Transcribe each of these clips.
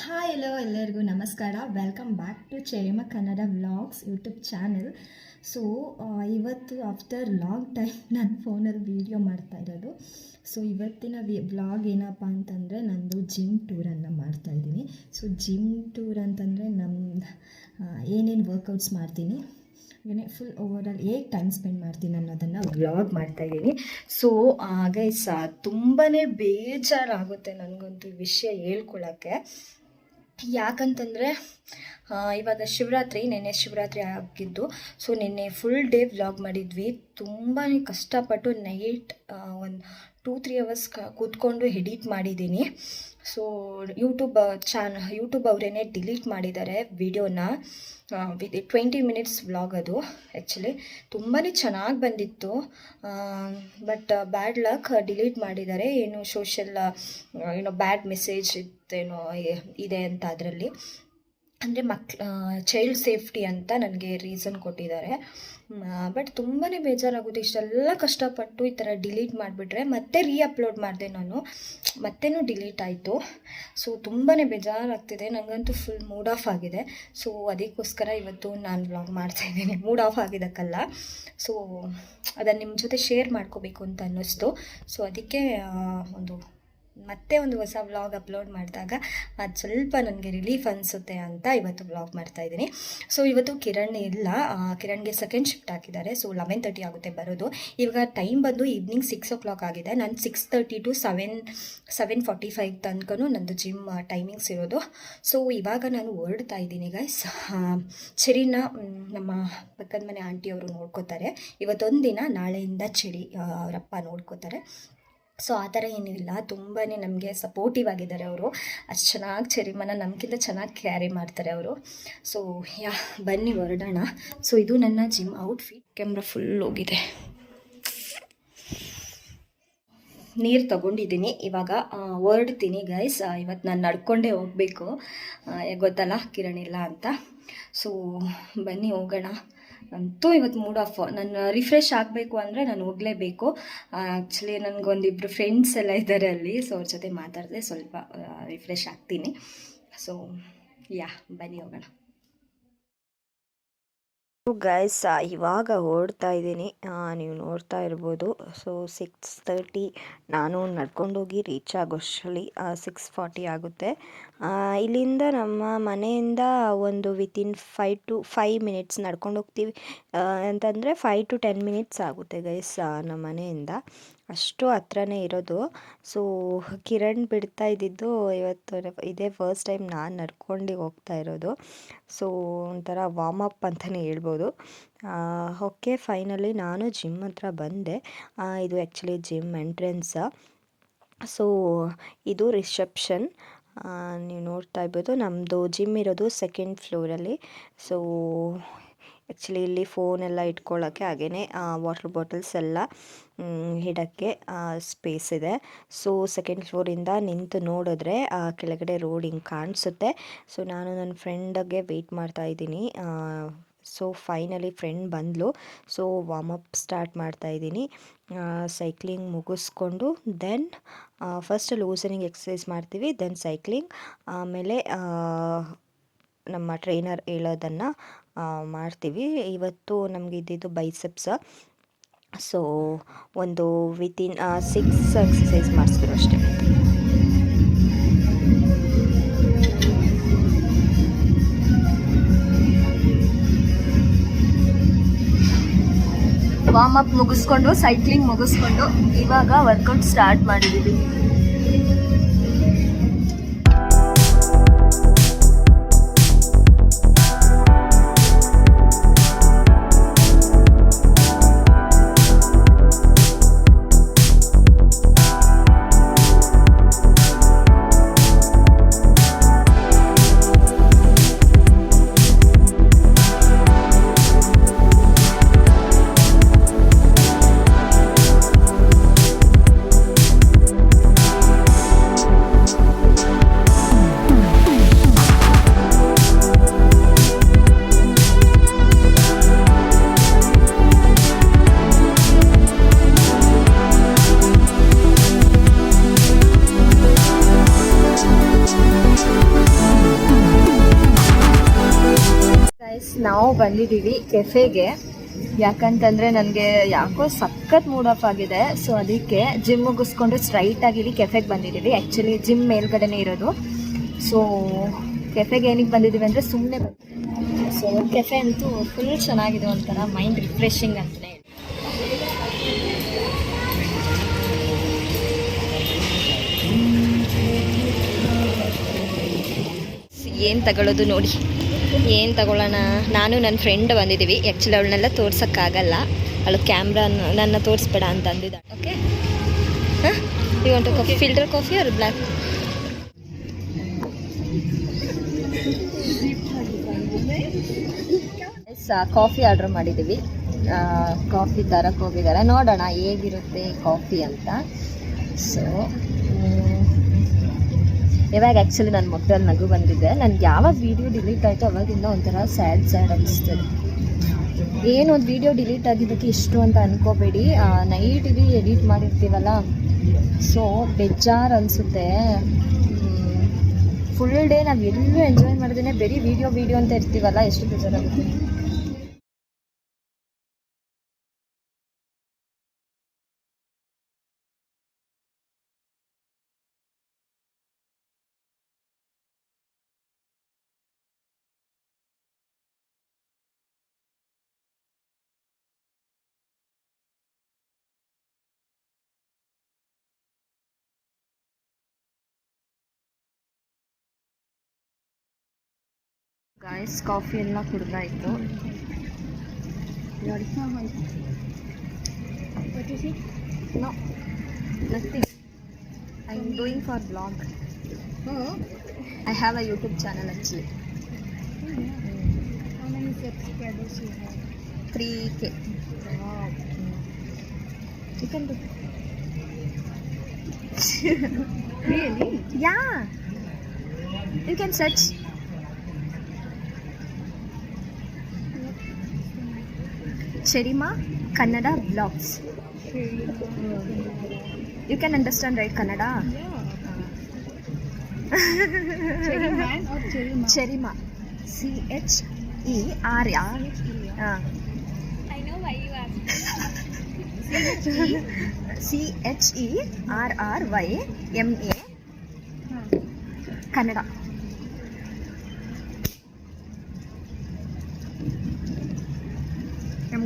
Hi hello ಎಲ್ಲರಿಗೂ ನಮಸ್ಕಾರ. Welcome back to ಚೇಮ Kannada vlogs YouTube channel so ಇವತ್ತು after long time ನಾನು ಫೋನಲ್ಲಿ ವೀಡಿಯೋ ಮಾಡ್ತಾ ಇರೋದು. ಸೊ ಇವತ್ತಿನ ವಿ ವ್ಲಾಗ್ ಏನಪ್ಪ ಅಂತಂದರೆ ನಂದು ಜಿಮ್ ಟೂರನ್ನು ಮಾಡ್ತಾಯಿದ್ದೀನಿ ಸೊ ಜಿಮ್ ಟೂರ್ ಅಂತಂದರೆ ನಮ್ಮ ಏನೇನು ವರ್ಕೌಟ್ಸ್ ಮಾಡ್ತೀನಿ, ಏನೇ ಫುಲ್ ಓವರಾಲ್ ಹೇಗೆ ಟೈಮ್ ಸ್ಪೆಂಡ್ ಮಾಡ್ತೀನಿ ಅನ್ನೋದನ್ನು ವ್ಲಾಗ್ ಮಾಡ್ತಾಯಿದ್ದೀನಿ ಸೊ ಆಗೈಸ ತುಂಬಾ ಬೇಜಾರಾಗುತ್ತೆ ನನಗಂತೂ ವಿಷಯ ಹೇಳ್ಕೊಳಕ್ಕೆ. ಯಾಕಂತಂದರೆ ಇವಾಗ ಶಿವರಾತ್ರಿ, ನೆನ್ನೆ ಶಿವರಾತ್ರಿ ಆಗಿದ್ದು, ಸೊ ನಿನ್ನೆ ಫುಲ್ ಡೇ ವ್ಲಾಗ್ ಮಾಡಿದ್ವಿ. ತುಂಬಾ ಕಷ್ಟಪಟ್ಟು ನೈಟ್ ಒಂದು ಟೂ ತ್ರೀ ಅವರ್ಸ್ ಕೂತ್ಕೊಂಡು ಎಡಿಟ್ ಮಾಡಿದ್ದೀನಿ. ಸೊ ಯೂಟ್ಯೂಬ್ ಚಾನ್ ಯೂಟ್ಯೂಬ್ ಅವರೇನೆ ಡಿಲೀಟ್ ಮಾಡಿದ್ದಾರೆ ವಿಡಿಯೋನ ವಿತ್ ಟ್ವೆಂಟಿ ಮಿನಿಟ್ಸ್ ವ್ಲಾಗ್ ಅದು ಆ್ಯಕ್ಚುಲಿ ತುಂಬಾ ಚೆನ್ನಾಗಿ ಬಂದಿತ್ತು. ಬಟ್ ಬ್ಯಾಡ್ ಲಕ್ ಡಿಲೀಟ್ ಮಾಡಿದ್ದಾರೆ. ಏನು ಸೋಷಲ್ ಏನೋ ಬ್ಯಾಡ್ ಮೆಸೇಜ್ ಇತ್ತೇನೋ ಇದೆ ಅಂತ ಅದರಲ್ಲಿ. ಅಂದರೆ ಮಕ್ ಚೈಲ್ಡ್ ಸೇಫ್ಟಿ ಅಂತ ನನಗೆ ರೀಸನ್ ಕೊಟ್ಟಿದ್ದಾರೆ. ಬಟ್ ತುಂಬಾ ಬೇಜಾರಾಗುತ್ತೆ. ಇಷ್ಟೆಲ್ಲ ಕಷ್ಟಪಟ್ಟು ಈ ಥರ ಡಿಲೀಟ್ ಮಾಡಿಬಿಟ್ರೆ ಮತ್ತೆ ರೀ ಅಪ್ಲೋಡ್ ಮಾಡಿದೆ ನಾನು. ಮತ್ತೇನು ಡಿಲೀಟ್ ಆಯಿತು. ಸೊ ತುಂಬಾ ಬೇಜಾರಾಗ್ತಿದೆ. ನನಗಂತೂ ಫುಲ್ ಮೂಡ್ ಆಫ್ ಆಗಿದೆ. ಸೊ ಅದಕ್ಕೋಸ್ಕರ ಇವತ್ತು ನಾನು ವ್ಲಾಗ್ ಮಾಡ್ತಾಯಿದ್ದೀನಿ ಮೂಡ್ ಆಫ್ ಆಗಿದ್ದಕ್ಕಲ್ಲ. ಸೊ ಅದನ್ನು ನಿಮ್ಮ ಜೊತೆ ಶೇರ್ ಮಾಡ್ಕೋಬೇಕು ಅಂತ ಅನ್ನಿಸ್ತು. ಸೊ ಅದಕ್ಕೆ ಒಂದು ಮತ್ತೆ ಒಂದು ಹೊಸ ವ್ಲಾಗ್ ಅಪ್ಲೋಡ್ ಮಾಡಿದಾಗ ಅದು ಸ್ವಲ್ಪ ನನಗೆ ರಿಲೀಫ್ ಅನಿಸುತ್ತೆ ಅಂತ ಇವತ್ತು ವ್ಲಾಗ್ ಮಾಡ್ತಾ ಇದ್ದೀನಿ. ಸೊ ಇವತ್ತು ಕಿರಣ್ ಇಲ್ಲ. ಕಿರಣ್ಗೆ ಸೆಕೆಂಡ್ ಶಿಫ್ಟ್ ಹಾಕಿದ್ದಾರೆ. ಸೊ ಲೆವೆನ್ ತರ್ಟಿ ಆಗುತ್ತೆ ಬರೋದು. ಇವಾಗ ಟೈಮ್ ಬಂದು ಈವ್ನಿಂಗ್ ಸಿಕ್ಸ್ ಓ ಕ್ಲಾಕ್ ಆಗಿದೆ. ನಾನು six thirty to seven seven forty five ತನಕನೂ ನಂದು ಜಿಮ್ ಟೈಮಿಂಗ್ಸ್ ಇರೋದು. ಸೊ ಇವಾಗ ನಾನು ಹೊರಡ್ತಾ ಇದ್ದೀನಿ ಗೈಸ್ ಚಿರಿನ ನಮ್ಮ ಪಕ್ಕದ ಮನೆ ಆಂಟಿಯವರು ನೋಡ್ಕೋತಾರೆ. ಇವತ್ತೊಂದು ದಿನ ನಾಳೆಯಿಂದ ಆ, ಅವರಪ್ಪ ನೋಡ್ಕೋತಾರೆ. ಸೊ ಆ ಥರ ಏನಿಲ್ಲ. ತುಂಬಾ ನಮಗೆ ಸಪೋರ್ಟಿವ್ ಆಗಿದ್ದಾರೆ ಅವರು. ಅಷ್ಟು ಚೆನ್ನಾಗಿ ಚರಿಮನ ನಮಗಿಂತ ಚೆನ್ನಾಗಿ ಕ್ಯಾರಿ ಮಾಡ್ತಾರೆ ಅವರು. ಸೊ ಯಾ, ಬನ್ನಿ ಹೊರಡೋಣ. ಸೊ ಇದು ನನ್ನ ಜಿಮ್ ಔಟ್ಫಿಟ್ ಕ್ಯಾಮ್ರಾ ಫುಲ್ ಹೋಗಿದೆ. ನೀರು ತಗೊಂಡಿದ್ದೀನಿ. ಇವಾಗ ಹೊರಡ್ತೀನಿ ಗೈಸ್ ಇವತ್ತು ನಾನು ನಡ್ಕೊಂಡೇ ಹೋಗಬೇಕು. ಗೊತ್ತಲ್ಲ ಕಿರಣ್ ಇಲ್ಲ ಅಂತ. ಸೊ ಬನ್ನಿ ಹೋಗೋಣ. ಅಂತೂ ಇವತ್ತು ಮೂಡ್ ಆಫ್ ನಾನು ರಿಫ್ರೆಶ್ ಆಗಬೇಕು ಅಂದರೆ ನಾನು ಹೋಗಲೇಬೇಕು. ಆ್ಯಕ್ಚುಲಿ ನನಗೊಂದಿಬ್ಬರು ಫ್ರೆಂಡ್ಸ್ ಎಲ್ಲ ಇದ್ದಾರೆ ಅಲ್ಲಿ ಸೊ ಅವ್ರ ಜೊತೆ ಮಾತಾಡಿದೆ ಸ್ವಲ್ಪ ರಿಫ್ರೆಶ್ ಆಗ್ತೀನಿ. ಸೊ ಯಾ ಬನ್ನಿ ಹೋಗೋಣ. ಗೈಸ್ ಇವಾಗ ಓಡ್ತಾ ಇದ್ದೀನಿ. ನೀವು ನೋಡ್ತಾ ಇರ್ಬೋದು. ಸೊ ಸಿಕ್ಸ್ ತರ್ಟಿ ನಾನು ನಡ್ಕೊಂಡೋಗಿ ರೀಚ್ ಆಗೋಷ್ಟರಲ್ಲಿ ಸಿಕ್ಸ್ ಫಾರ್ಟಿ ಆಗುತ್ತೆ. ಇಲ್ಲಿಂದ ನಮ್ಮ ಮನೆಯಿಂದ ಒಂದು within five to five minutes ನಡ್ಕೊಂಡು ಹೋಗ್ತೀವಿ ಅಂತಂದರೆ ಫೈವ್ ಟು ಟೆನ್ ಮಿನಿಟ್ಸ್ ಆಗುತ್ತೆ ಗೈಸ್ ನಮ್ಮ ಮನೆಯಿಂದ. ಅಷ್ಟು ಹತ್ರನೇ ಇರೋದು. ಸೊ ಕಿರಣ್ ಬಿಡ್ತಾ ಇದ್ದಿದ್ದು ಇವತ್ತು ಇದೇ ಫಸ್ಟ್ ಟೈಮ್ ನಾನು ನಡ್ಕೊಂಡು ಹೋಗ್ತಾ ಇರೋದು. ಸೊ ಒಂಥರ ವಾರ್ಮ್ ಅಪ್ ಅಂತಲೇ ಹೇಳ್ಬೋದು. ಓಕೆ ಫೈನಲಿ ನಾನು ಜಿಮ್ ಹತ್ರ ಬಂದೆ. ಇದು ಆ್ಯಕ್ಚುಲಿ ಜಿಮ್ ಎಂಟ್ರೆನ್ಸ ಸೊ ಇದು ರಿಸೆಪ್ಷನ್ ನೀವು ನೋಡ್ತಾ ಇರ್ಬೋದು. ನಮ್ಮದು ಜಿಮ್ ಇರೋದು ಸೆಕೆಂಡ್ ಫ್ಲೋರಲ್ಲಿ ಸೊ ಆ್ಯಕ್ಚುಲಿ ಇಲ್ಲಿ ಫೋನೆಲ್ಲ ಇಟ್ಕೊಳ್ಳೋಕ್ಕೆ ಹಾಗೆಯೇ ವಾಟರ್ ಬಾಟಲ್ಸ್ ಎಲ್ಲ ಇಡೋಕ್ಕೆ ಸ್ಪೇಸ್ ಇದೆ. ಸೊ ಸೆಕೆಂಡ್ ಫ್ಲೋರಿಂದ ನಿಂತು ನೋಡಿದ್ರೆ ಕೆಳಗಡೆ ರೋಡ್ ಹಿಂಗೆ ಕಾಣಿಸುತ್ತೆ. ಸೊ ನಾನು ನನ್ನ ಫ್ರೆಂಡಗೆ ವೆಯ್ಟ್ ಮಾಡ್ತಾ ಇದ್ದೀನಿ. ಸೊ ಫೈನಲಿ ಫ್ರೆಂಡ್ ಬಂದಳು ಸೊ ಅಪ್ ಸ್ಟಾರ್ಟ್ ಮಾಡ್ತಾ ಇದ್ದೀನಿ. ಸೈಕ್ಲಿಂಗ್ ಮುಗಿಸ್ಕೊಂಡು ದೆನ್ ಫಸ್ಟ್ ಲೂಸನಿಂಗ್ ಎಕ್ಸಸೈಸ್ ಮಾಡ್ತೀವಿ ದೆನ್ ಸೈಕ್ಲಿಂಗ್ ಆಮೇಲೆ ನಮ್ಮ ಟ್ರೈನರ್ ಹೇಳೋದನ್ನು ಮಾಡ್ತೀವಿ. ಇವತ್ತು ನಮಗೆ ಇದ್ದಿದ್ದು ಬೈಸೆಪ್ಸ ಸೊ ಒಂದು ವಿತಿನ್ ಸಿಕ್ಸ್ ಎಕ್ಸಸೈಸ್ ಮಾಡಿಸ್ತೀವಿ ಅಷ್ಟೇ. ವಾರ್ಮ್ ಅಪ್ ಮುಗಿಸ್ಕೊಂಡು ಸೈಕ್ಲಿಂಗ್ ಮುಗಿಸ್ಕೊಂಡು, ಇವಾಗ ವರ್ಕೌಟ್ ಸ್ಟಾರ್ಟ್ ಮಾಡಿದ್ದೀವಿ ಬಂದಿದ್ದೀವಿ ಕೆಫೆಗೆ. ಯಾಕಂತಂದರೆ ನನಗೆ ಯಾಕೋ ಸಖತ್ ಮೂಡ್ ಆಫ್ ಆಗಿದೆ. ಸೊ ಅದಕ್ಕೆ ಜಿಮ್ ಮುಗಿಸ್ಕೊಂಡು ಸ್ಟ್ರೈಟ್ ಆಗಿ ಇಲ್ಲಿ ಕೆಫೆಗೆ ಬಂದಿದ್ದೀವಿ. ಆ್ಯಕ್ಚುಲಿ ಜಿಮ್ ಮೇಲ್ಗಡೆನೇ ಇರೋದು. ಸೊ ಕೆಫೆಗೆ ಏನಕ್ಕೆ ಬಂದಿದ್ದೀವಿ ಅಂದರೆ ಸುಮ್ಮನೆ ಸೊ ಕೆಫೆ ಅಂತೂ ಫುಲ್ ಚೆನ್ನಾಗಿದೆ ಒಂಥರ ಮೈಂಡ್ ರಿಫ್ರೆಶಿಂಗ್ ಅಂತಲೇ ಏನು ತಗೊಳ್ಳೋದು ನೋಡಿ. ಏನು ತಗೊಳ್ಳೋಣ? ನಾನು ನನ್ನ ಫ್ರೆಂಡ್ ಬಂದಿದ್ದೀವಿ. ಆ್ಯಕ್ಚುಲಿ ಅವಳನ್ನೆಲ್ಲ ತೋರ್ಸೋಕ್ಕಾಗಲ್ಲ. ಅವಳು ಕ್ಯಾಮ್ರಾ ನನ್ನ ತೋರಿಸ್ಬೇಡ ಅಂತ ಅಂದಿದ್ದಾಳೆ. ಓಕೆ ಹಾಂ you want coffee filter coffee ಅವ್ರ ಬ್ಲ್ಯಾಕ್ ಕಾಫಿ ಆರ್ಡ್ರ್ ಮಾಡಿದ್ದೀವಿ. ಕಾಫಿ ತರಕ್ಕೆ ಹೋಗಿದ್ದಾರೆ. ನೋಡೋಣ ಹೇಗಿರುತ್ತೆ ಕಾಫಿ ಅಂತ. ಸೊ ಇವಾಗ ಆ್ಯಕ್ಚುಲಿ ನನ್ನ ಮೊಟ್ಟಲ್ಲಿ ನಗು ಬಂದಿದೆ. ನನಗೆ ಯಾವಾಗ ವೀಡಿಯೋ ಡಿಲೀಟ್ ಆಯಿತು ಅವಾಗಿಂದ ಒಂಥರ ಸ್ಯಾಡ್ ಸ್ಯಾಡ್ ಅನಿಸ್ತದೆ. ಏನು ಒಂದು ವೀಡಿಯೋ ಡಿಲೀಟ್ ಆಗಿದ್ದಕ್ಕೆ ಇಷ್ಟು ಅಂತ ಅನ್ಕೋಬೇಡಿ. ನೈಟ್ ಇಡೀ ಎಡಿಟ್ ಮಾಡಿರ್ತೀವಲ್ಲ ಸೊ ಬೇಜಾರು ಅನಿಸುತ್ತೆ. ಫುಲ್ ಡೇ ನಾವು ಎಲ್ಲೂ ಎಂಜಾಯ್ ಮಾಡಿದ್ರೆ ಬರೀ ವೀಡಿಯೋ ವೀಡಿಯೋ ಅಂತ ಇರ್ತೀವಲ್ಲ, ಎಷ್ಟು ಬೇಜಾರಾಗುತ್ತೆ. ಗಾಯ್ಸ್ ಕಾಫಿ ಎಲ್ಲ ಕುಡ್ದಾಯ್ತು. No nothing I am doing for blog I have a YouTube channel actually? Three K chicken? Yeah you can search ಚೆರಿಮಾ Kannada blogs you can understand right Kannada Yeah. Cherry man or cherry man? ಚೆರಿಮಾ C H E R yeah ಹಾಂ I know why you asked. C H E R R Y M A Huh. Kannada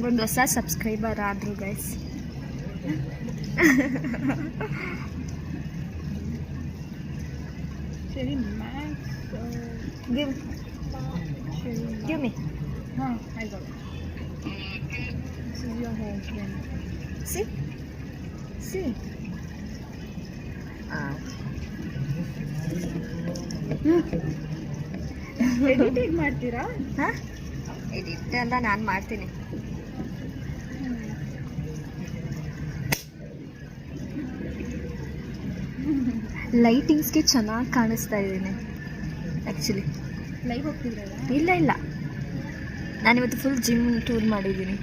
ಬಂದ 1000 subscriber ಆದ್ರು guys ಸೇರಿ my give me give me no high ಜೋ ಸಿ ಸಿ ಸಿ ಆ editing ಮಾಡ್ತೀರಾ? ಹಾ ಎಡಿಟ್ ಅಂತ ನಾನು ಮಾಡ್ತೀನಿ. ಲೈಟಿಂಗ್ಸ್ಗೆ ಚೆನ್ನಾಗಿ ಕಾಣಿಸ್ತಾ ಇದ್ದೀನಿ ಆ್ಯಕ್ಚುಲಿ ಲೈವ್ ಹೋಗ್ತಿದ್ರಲ್ಲ? ಇಲ್ಲ ಇಲ್ಲ. ನಾನಿವತ್ತು ಫುಲ್ ಜಿಮ್ ಟೂರ್ ಮಾಡಿದ್ದೀನಿ.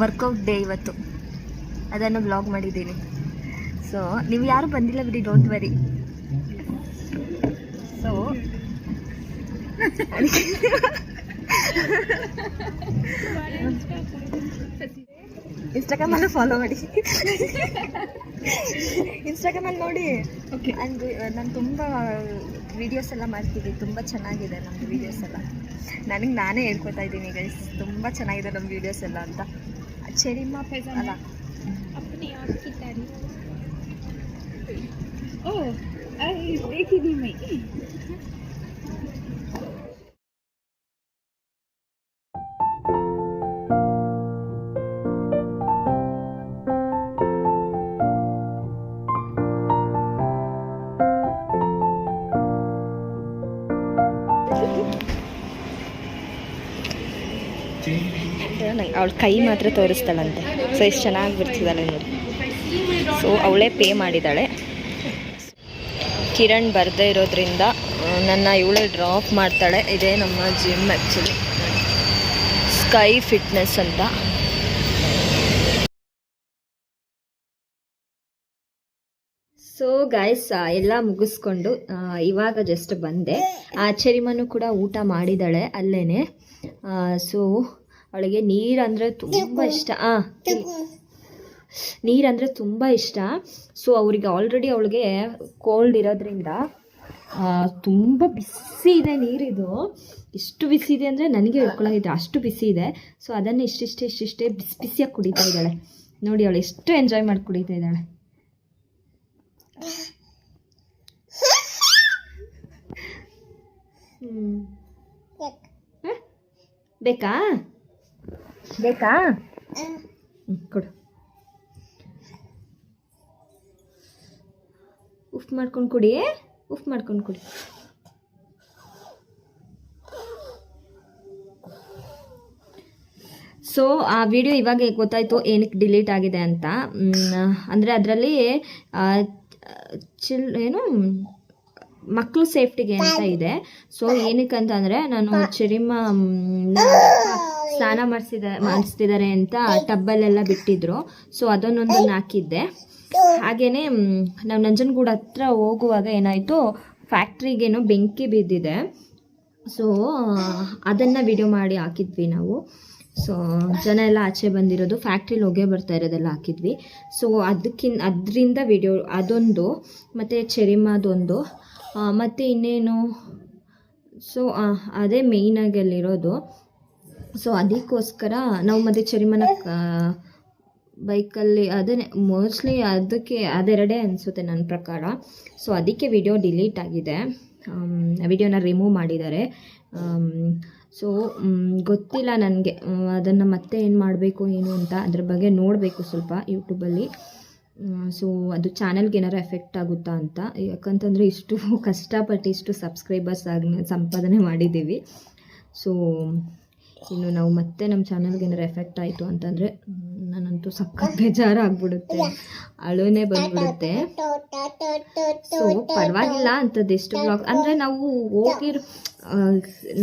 ವರ್ಕೌಟ್ ಡೇ ಇವತ್ತು. ಅದನ್ನು ಬ್ಲಾಗ್ ಮಾಡಿದ್ದೀನಿ. ಸೊ ನೀವು ಯಾರು ಬಂದಿಲ್ಲ ಬಿಡಿ ಡೋಂಟ್ ವರಿ ಸೊ ಇನ್ಸ್ಟಾಗ್ರಾಮಲ್ಲೂ ಫಾಲೋ ಮಾಡಿ. ಇನ್ಸ್ಟಾಗ್ರಾಮ್ ಅಲ್ಲಿ ನೋಡಿ ಓಕೆ ನಾನು ತುಂಬ ವಿಡಿಯೋಸ್ ಎಲ್ಲ ಮಾಡ್ತೀವಿ ತುಂಬ ಚೆನ್ನಾಗಿದೆ ನಮ್ಮ ವಿಡಿಯೋಸ್ ಎಲ್ಲ ನನಗೆ ನಾನೇ ಹೇಳ್ಕೊತಾ ಇದ್ದೀನಿ ಗೈಸ್ ತುಂಬ ಚೆನ್ನಾಗಿದೆ ನಮ್ಮ ವಿಡಿಯೋಸ್ ಎಲ್ಲ ಅಂತ ಚೆರಿಮಾ ಅಲ್ಲ ಓ ಬೇಕಿದ್ದೀನಿ ಅವಳ ಕೈ ಮಾತ್ರ ತೋರಿಸ್ತಾಳಂತೆ. ಸೊ ಎಷ್ಟು ಚೆನ್ನಾಗಿ ಬಿಡ್ತಿದ್ದಾಳೆ ನೋಡಿ. ಸೊ ಅವಳೇ ಪೇ ಮಾಡಿದ್ದಾಳೆ. ಕಿರಣ್ ಬರದೇ ಇರೋದ್ರಿಂದ ನನ್ನ ಇವಳೇ ಡ್ರಾಪ್ ಮಾಡ್ತಾಳೆ. ಇದೇ ನಮ್ಮ ಜಿಮ್ ಆ್ಯಕ್ಚುಲಿ ಸ್ಕೈ ಫಿಟ್ನೆಸ್ ಅಂತ. ಸೊ ಗಾಯ್ಸ್ ಎಲ್ಲ ಮುಗಿಸ್ಕೊಂಡು ಇವಾಗ ಜಸ್ಟ್ ಬಂದೆ. ಆ ಚರಿಮನು ಕೂಡ ಊಟ ಮಾಡಿದ್ದಾಳೆ ಅಲ್ಲೇ ಸೊ ಅವಳಿಗೆ ನೀರಂದರೆ ತುಂಬ ಇಷ್ಟ. ಆ ನೀರಂದರೆ ತುಂಬ ಇಷ್ಟ. ಸೊ ಅವರಿಗೆ ಆಲ್ರೆಡಿ ಅವಳಿಗೆ ಕೋಲ್ಡ್ ಇರೋದ್ರಿಂದ ತುಂಬ ಬಿಸಿ ಇದೆ ನೀರಿದು. ಎಷ್ಟು ಬಿಸಿ ಇದೆ ಅಂದರೆ ನನಗೆ ಹೇಳ್ಕೊಳ್ಳೋದಿದೆ ಅಷ್ಟು ಬಿಸಿ ಇದೆ. ಸೊ ಅದನ್ನು ಇಷ್ಟಿಷ್ಟೇ ಇಷ್ಟಿಷ್ಟೇ ಬಿಸಿ ಬಿಸಿಯಾಗಿ ಕುಡಿತಾ ಇದ್ದಾಳೆ. ನೋಡಿ ಅವಳು ಎಷ್ಟು ಎಂಜಾಯ್ ಮಾಡಿ ಕುಡಿತಾ ಇದ್ದಾಳೆ. ಹ್ಮ್. ಬೇಕಾ? ಬೇಕಾ? ಕೊಡು. ಉಫ್ ಮಾಡ್ಕೊಂಡು ಕುಡಿ. ಉಫ್ ಮಾಡ್ಕೊಂಡು ಕುಡಿ. ಸೊ ಆ ವಿಡಿಯೋ ಇವಾಗ ಗೊತ್ತಾಯ್ತು ಏನಕ್ಕೆ ಡಿಲೀಟ್ ಆಗಿದೆ ಅಂತ. ಅಂದರೆ ಅದರಲ್ಲಿ ಚಿಲ್ ಏನು ಮಕ್ಕಳು ಸೇಫ್ಟಿಗೆ ಅಂತ ಇದೆ. ಸೊ ಏನಕ್ಕೆ ಅಂತ ಅಂದರೆ ನಾನು ಚರಿಮ ಮ್, ನನ್ನ ಅಪ್ಪ ಸ್ನಾನ ಮಾಡಿಸಿದ, ಮಾಡಿಸ್ತಿದ್ದಾರೆ ಅಂತ ಟಬ್ಬಲ್ಲೆಲ್ಲ ಬಿಟ್ಟಿದ್ರು. ಸೊ ಅದನ್ನೊಂದನ್ನು ಹಾಕಿದ್ದೆ. ಹಾಗೆಯೇ ನಾವು ನಂಜನಗೂಡು ಹತ್ರ ಹೋಗುವಾಗ ಏನಾಯಿತು, ಫ್ಯಾಕ್ಟ್ರಿಗೇನೋ ಬೆಂಕಿ ಬಿದ್ದಿದೆ. ಸೊ ಅದನ್ನು ವಿಡಿಯೋ ಮಾಡಿ ಹಾಕಿದ್ವಿ ನಾವು. ಸೊ ಜನ ಎಲ್ಲ ಆಚೆ ಬಂದಿರೋದು, ಫ್ಯಾಕ್ಟ್ರಿಲಿ ಹೋಗೇ ಬರ್ತಾ ಇರೋದೆಲ್ಲ ಹಾಕಿದ್ವಿ. ಸೊ ಅದಕ್ಕಿನ್, ಅದರಿಂದ ವಿಡಿಯೋ ಅದೊಂದು, ಮತ್ತು ಚೆರಿಮಾದೊಂದು ಮತ್ತು ಇನ್ನೇನು? ಸೊ ಅದೇ ಮೇಯ್ನಾಗಿ ಅಲ್ಲಿರೋದು. ಸೊ ಅದಕ್ಕೋಸ್ಕರ ನಾವು ಮತ್ತೆ ಚರಿಮನ ಬೈಕಲ್ಲಿ ಅದೇ ಮೋಸ್ಟ್ಲಿ ಅದಕ್ಕೆ ಅದೆರಡೇ ಅನಿಸುತ್ತೆ ನನ್ನ ಪ್ರಕಾರ. ಸೊ ಅದಕ್ಕೆ ವಿಡಿಯೋ ಡಿಲೀಟ್ ಆಗಿದೆ. ವಿಡಿಯೋನ ರಿಮೂವ್ ಮಾಡಿದ್ದಾರೆ. ಸೊ ಗೊತ್ತಿಲ್ಲ ನನಗೆ ಅದನ್ನು ಮತ್ತೆ ಏನು ಮಾಡಬೇಕು, ಏನು ಅಂತ. ಅದ್ರ ಬಗ್ಗೆ ನೋಡಬೇಕು ಸ್ವಲ್ಪ ಯೂಟ್ಯೂಬಲ್ಲಿ ಸೊ ಅದು ಚಾನಲ್ಗೆ ಏನಾರು ಎಫೆಕ್ಟ್ ಆಗುತ್ತಾ ಅಂತ. ಯಾಕಂತಂದರೆ ಇಷ್ಟು ಕಷ್ಟಪಟ್ಟು ಇಷ್ಟು ಸಬ್ಸ್ಕ್ರೈಬರ್ಸ್ ಆಗಿ ಸಂಪಾದನೆ ಮಾಡಿದ್ದೀವಿ. ಸೊ ಇನ್ನು ನಾವು ಮತ್ತೆ ನಮ್ಮ ಚಾನಲ್ಗೆ ಏನಾರು ಎಫೆಕ್ಟ್ ಆಯಿತು ಅಂತಂದರೆ ನಾನಂತೂ ಸಖತ್ ಬೇಜಾರಾಗ್ಬಿಡುತ್ತೆ. ಅಳುನೇ ಬಂದ್ಬಿಡುತ್ತೆ. ಸೊ ಪರವಾಗಿಲ್ಲ ಅಂಥದ್ದು ಎಷ್ಟು ಬ್ಲಾಗ್ ಅಂದರೆ ನಾವು ಹೋಗಿರೋ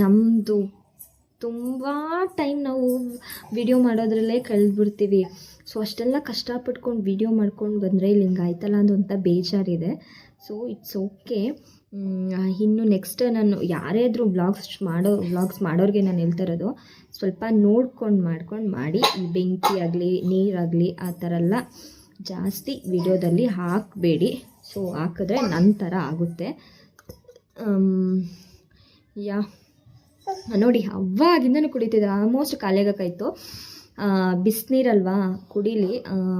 ನಮ್ಮದು ತುಂಬ ಟೈಮ್ ನಾವು ವಿಡಿಯೋ ಮಾಡೋದ್ರಲ್ಲೇ ಕಳೆದ್ಬಿಡ್ತೀವಿ. ಸೊ ಅಷ್ಟೆಲ್ಲ ಕಷ್ಟಪಟ್ಕೊಂಡು ವಿಡಿಯೋ ಮಾಡ್ಕೊಂಡು ಬಂದರೆ ಇಲ್ಲಿ ಹಿಂಗೆ ಆಯ್ತಲ್ಲ ಅಂತ ಬೇಜಾರಿದೆ. ಸೊ ಇಟ್ಸ್ ಓಕೆ ಇನ್ನು ನೆಕ್ಸ್ಟ್ ನಾನು ಯಾರೇ ಆದರೂ ವ್ಲಾಗ್ಸ್ ಮಾಡೋ ವ್ಲಾಗ್ಸ್ ಮಾಡೋರಿಗೆ ನಾನು ಹೇಳ್ತಾ ಇರೋದು, ಸ್ವಲ್ಪ ನೋಡ್ಕೊಂಡು ಮಾಡ್ಕೊಂಡು ಮಾಡಿ, ಈ ಬೆಂಕಿ ಆಗಲಿ, ನೀರಾಗಲಿ, ಆ ಥರ ಎಲ್ಲ ಜಾಸ್ತಿ ವಿಡಿಯೋದಲ್ಲಿ ಹಾಕಬೇಡಿ. ಸೊ ಹಾಕಿದ್ರೆ ಥರ ಆಗುತ್ತೆ. ಯಾ, ನೋಡಿ, ಅವಾಗಿಂದನೂ ಕುಡಿತಿದ್ದೆ ಆಲ್ಮೋಸ್ಟ್ ಕಾಲೇಗಕ್ಕಾಯಿತು ಬಿಸಿನೀರಲ್ವಾ, ಕುಡೀಲಿ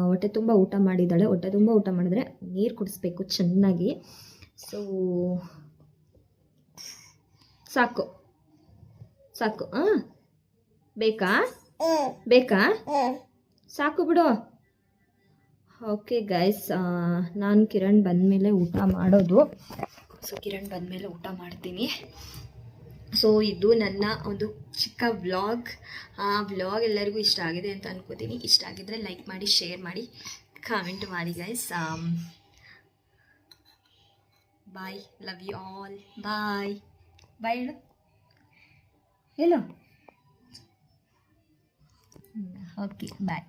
ಹೊಟ್ಟೆ ತುಂಬ ಊಟ ಮಾಡಿದ್ದಾಳೆ, ಹೊಟ್ಟೆ ತುಂಬ ಊಟ ಮಾಡಿದ್ರೆ ನೀರು ಕುಡಿಸ್ಬೇಕು ಚೆನ್ನಾಗಿ. ಸೊ ಸಾಕು. ಸಾಕು. ಹಾಂ ಬೇಕಾ? ಬೇಕಾ? ಸಾಕು ಬಿಡು. ಓಕೆ ಗೈಸ್ ನಾನು ಕಿರಣ್ ಬಂದಮೇಲೆ ಊಟ ಮಾಡೋದು. ಸೊ ಕಿರಣ್ ಬಂದಮೇಲೆ ಊಟ ಮಾಡ್ತೀನಿ. ಸೊ ಇದು ನನ್ನ ಒಂದು ಚಿಕ್ಕ ವ್ಲಾಗ್ ಆ ವ್ಲಾಗ್ ಎಲ್ಲರಿಗೂ ಇಷ್ಟ ಆಗಿದೆ ಅಂತ ಅನ್ಕೋತೀನಿ. ಇಷ್ಟ ಆಗಿದ್ರೆ ಲೈಕ್ ಮಾಡಿ ಶೇರ್ ಮಾಡಿ ಕಾಮೆಂಟ್ ಮಾಡಿ guys bye love you all bye bye ಹೇಳು ಹೇಳು ಓಕೆ ಬಾಯ್